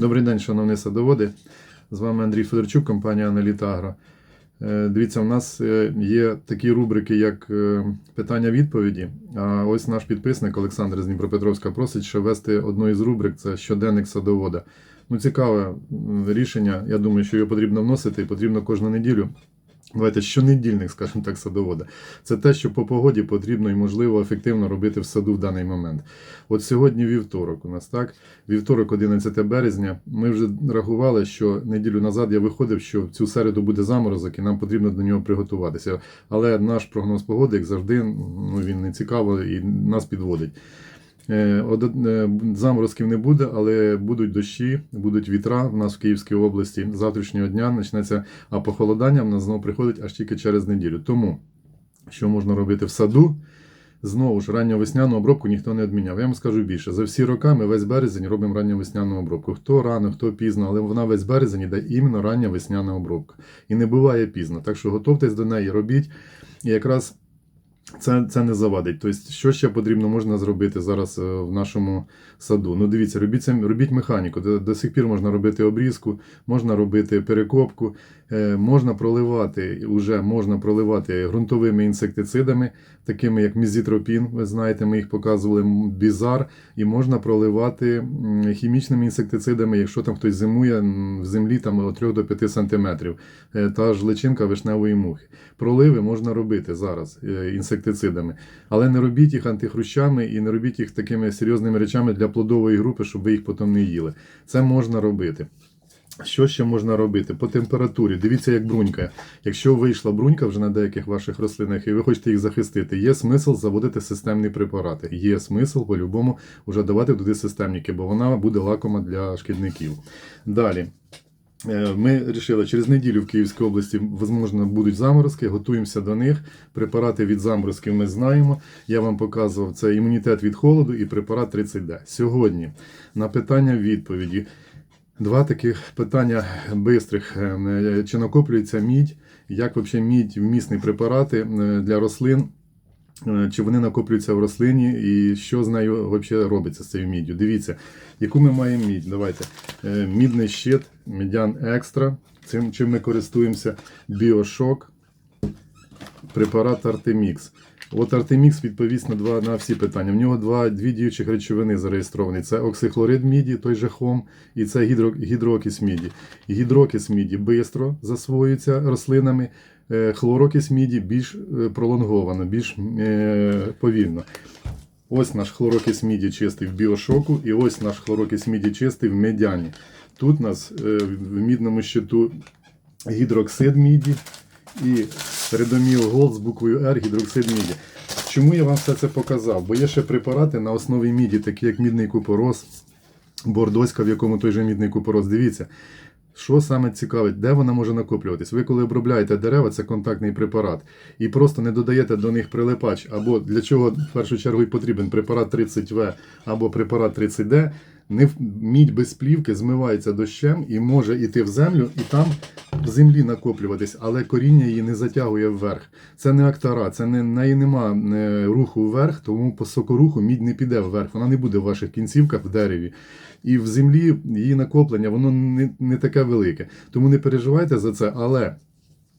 Добрий день, шановні садоводи. З вами Андрій Федорчук, компанія Аналітагро. Е, Дивіться, у нас е, є такі рубрики, як е, питання-відповіді. А ось наш підписник Олександр з Дніпропетровська просить ще ввести одну із рубрик це щоденник садовода. Ну, цікаве рішення. Я думаю, що його потрібно вносити і потрібно кожну неділю. Давайте щонедільник, скажімо так, садовода. Це те, що по погоді потрібно і можливо ефективно робити в саду в даний момент. От сьогодні вівторок у нас так. Вівторок, 11 березня. Ми вже рахували, що неділю назад я виходив, що в цю середу буде заморозок, і нам потрібно до нього приготуватися. Але наш прогноз погоди, як завжди, ну він не цікавий і нас підводить. Е, е, Заморозків не буде, але будуть дощі, будуть вітра в нас в Київській області. З завтрашнього дня почнеться, а похолодання в нас знову приходить аж тільки через неділю. Тому що можна робити в саду? Знову ж ранньовесняну обробку ніхто не відміняв. Я вам скажу більше. За всі роки ми весь березень робимо ранньовесняну обробку. Хто рано, хто пізно, але вона весь березень іде іменно рання весняна обробка. І не буває пізно. Так що готовтесь до неї, робіть. І якраз це, це не завадить. Тобто, що ще потрібно можна зробити зараз е, в нашому саду? Ну, дивіться, робіть, робіть механіку. До, до сих пір можна робити обрізку, можна робити перекопку, е, можна проливати, уже можна проливати ґрунтовими інсектицидами, такими як мізітропін, ви знаєте, ми їх показували, бізар, і можна проливати хімічними інсектицидами, якщо там хтось зимує в землі там, від 3 до 5 сантиметрів. Е, Та ж личинка вишневої мухи. Проливи можна робити зараз е, інсектицидами, але не робіть їх антихрущами і не робіть їх такими серйозними речами для плодової групи, щоб ви їх потім не їли. Це можна робити. Що ще можна робити? По температурі. Дивіться, як брунька. Якщо вийшла брунька вже на деяких ваших рослинах і ви хочете їх захистити, є смисл заводити системні препарати. Є смисл по-любому вже давати туди системники, бо вона буде лакома для шкідників. Далі. Е, Ми вирішили, через неділю в Київській області можливо, будуть заморозки, готуємося до них. Препарати від заморозків ми знаємо. Я вам показував це імунітет від холоду і препарат 30D. Сьогодні на питання відповіді. Два таких питання бистрих. Е, Чи накоплюється мідь? Як взагалі мідь вмісні препарати е, для рослин? Е, Чи вони накоплюються в рослині, і що з нею взагалі робиться з цією міддю? Дивіться, яку ми маємо мідь. Давайте. Е, Мідний щит, медян екстра. Цим чим ми користуємося? Біошок, препарат Артемікс. От Артемікс відповість на два на всі питання. В нього два дві діючих речовини зареєстровані: це оксихлорид міді, той же хом, і це гідро, гідрокис міді. Гідрокис міді швидко засвоюється рослинами. е, Хлорокис міді більш е, пролонговано, більш е, повільно. Ось наш хлорокис міді чистий в біошоку, і ось наш хлорокис міді чистий в медяні. Тут у нас в мідному щиту гідроксид міді і редоміл голд з буквою R гідроксид міді. Чому я вам все це показав? Бо є ще препарати на основі міді, такі як мідний купорос, бордоська, в якому той же мідний купорос. Дивіться. Що саме цікавить, де вона може накоплюватись? Ви коли обробляєте дерева, це контактний препарат, і просто не додаєте до них прилипач, або для чого в першу чергу і потрібен препарат 30В або препарат 30D, не мідь без плівки змивається дощем і може йти в землю, і там в землі накоплюватись, але коріння її не затягує вверх. Це не актара, це не неї нема е, руху вверх, тому по сокоруху мідь не піде вверх, вона не буде в ваших кінцівках в дереві. І в землі її накоплення воно не, не таке велике. Тому не переживайте за це, але.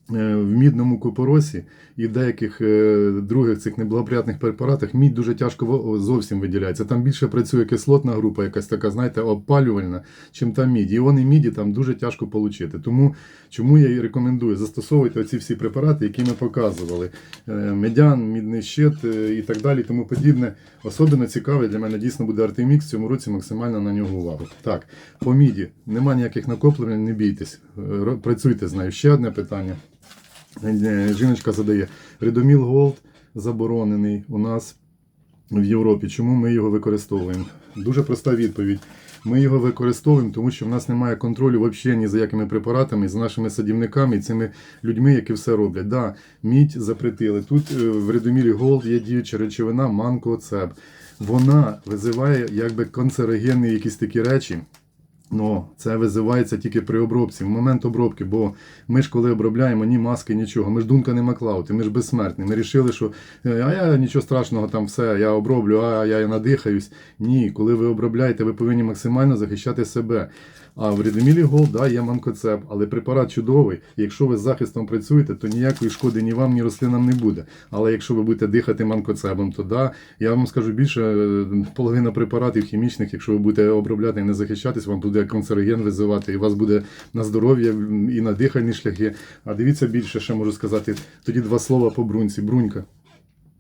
Е, В мідному купоросі і в деяких е, других цих неблагоприятних препаратах мідь дуже тяжко зовсім виділяється. Там більше працює кислотна група, якась така, знаєте, опалювальна, чим та мідь. І вони міді там дуже тяжко отримати. Тому чому я і рекомендую застосовувати оці всі препарати, які ми показували: Е, медян, мідний щит і так далі, тому подібне. Особливо цікавий для мене дійсно буде Артемікс. В цьому році максимально на нього увагу. Так, по міді нема ніяких накоплень, не бійтесь. Працюйте з нею. Ще одне питання. Жіночка задає: Редоміл Голд заборонений у нас в Європі. Чому ми його використовуємо? Дуже проста відповідь. Ми його використовуємо, тому що в нас немає контролю взагалі ні за якими препаратами, з нашими садівниками і цими людьми, які все роблять. Да, мідь запретили. Тут е, в Редомілі Голд є діюча речовина манкоцеб. Вона визиває якби канцерогенні якісь такі речі. Ну, це визивається тільки при обробці, в момент обробки, бо ми ж коли обробляємо ні маски, нічого. Ми ж Дунка не Маклаути, ми ж безсмертні. Ми вирішили, що е, а я нічого страшного там все, я оброблю, а я надихаюсь. Ні, коли ви обробляєте, ви повинні максимально захищати себе. А в Редемілі Голд, да, є манкоцеп, але препарат чудовий. Якщо ви з захистом працюєте, то ніякої шкоди ні вам, ні рослинам не буде. Але якщо ви будете дихати манкоцебом, то да, я вам скажу більше, е, половина препаратів хімічних, якщо ви будете обробляти і не захищатись, вам буде канцероген визивати, і у вас буде на здоров'я і на дихальні шляхи. А дивіться більше, що можу сказати. Тоді два слова по бруньці. Брунька.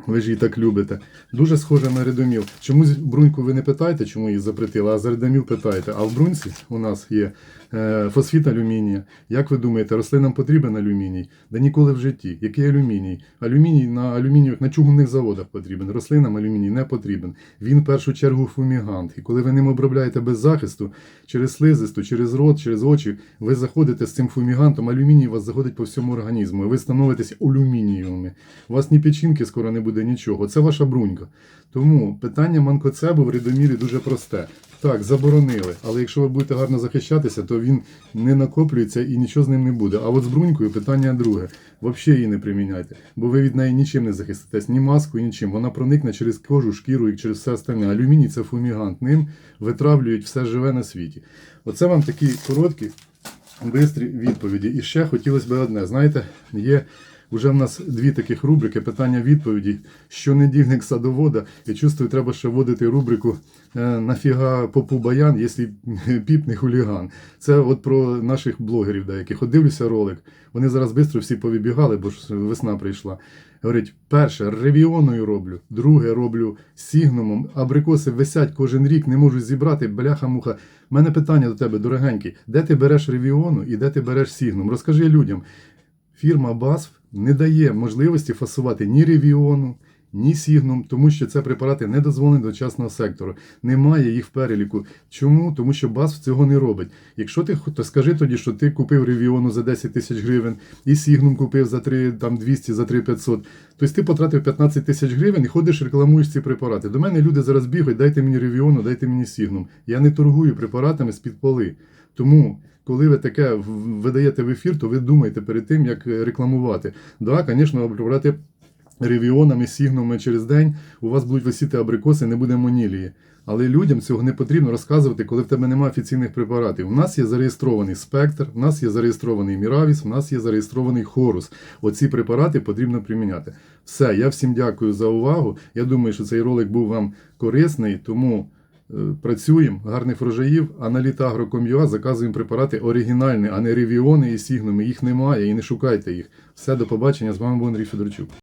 Ви ж її так любите. Дуже схоже на редоміл. Чомусь бруньку ви не питаєте, чому її запретили, а за редоміл питаєте. А в бруньці у нас є е, фосфіт алюмінія. Як ви думаєте, рослинам потрібен алюміній? Да ніколи в житті. Який алюміній? Алюміній на алюмінієвих на чугунних заводах потрібен. Рослинам алюміній не потрібен. Він в першу чергу фумігант. І коли ви ним обробляєте без захисту, через слизисту, через рот, через очі, ви заходите з цим фумігантом, алюміній вас заходить по всьому організму. І ви становитесь алюмінієвими. У вас ні печінки скоро не буде нічого. Це ваша брунька. Тому питання манкоцебу в рідомірі дуже просте. Так, заборонили, але якщо ви будете гарно захищатися, то він не накоплюється і нічого з ним не буде. А от з брунькою питання друге. Взагалі її не приміняйте, бо ви від неї нічим не захиститесь, ні маскою, нічим. Вона проникне через кожу, шкіру і через все остальне. Алюміній це фумігант. Ним витравлюють все живе на світі. Оце вам такі короткі, бистрі відповіді. І ще хотілося б одне. Знаєте, є. Уже в нас дві таких рубрики питання-відповіді. Щонедільник садовода. І чувствую, треба ще вводити рубрику е, Нафіга попу баян, якщо піп не хуліган. Це от про наших блогерів деяких. От дивлюся ролик. Вони зараз швидко всі повибігали, бо ж весна прийшла. Говорить, перше, ревіоною роблю, друге роблю сігнумом. Абрикоси висять кожен рік, не можу зібрати, бляха-муха. У мене питання до тебе, дорогенький, де ти береш ревіону і де ти береш сігнум? Розкажи людям. Фірма BASF не дає можливості фасувати ні ревіону, ні сігнум, тому що це препарати не дозволені до частного сектору. Немає їх в переліку. Чому? Тому що BASF цього не робить. Якщо ти то скажи тоді, що ти купив ревіону за 10 тисяч гривень і сігнум купив за 3, там 200, за 3 500, Тобто ти потратив 15 тисяч гривень і ходиш, рекламуєш ці препарати. До мене люди зараз бігають, дайте мені ревіону, дайте мені сігнум. Я не торгую препаратами з-під поли. Тому коли ви таке видаєте в ефір, то ви думаєте перед тим, як е, рекламувати. Да, звісно, обробляти ревіонами, сігнами через день, у вас будуть висіти абрикоси, не буде монілії. Але людям цього не потрібно розказувати, коли в тебе немає офіційних препаратів. У нас є зареєстрований спектр, у нас є зареєстрований Міравіс, у нас є зареєстрований хорус. Оці препарати потрібно приміняти. Все, я всім дякую за увагу. Я думаю, що цей ролик був вам корисний, тому. Е, Працюємо, гарних врожаїв, а на літагро.com.ua заказуємо препарати оригінальні, а не ревіони і сігнуми. Їх немає і не шукайте їх. Все, до побачення. З вами був Андрій Федорчук.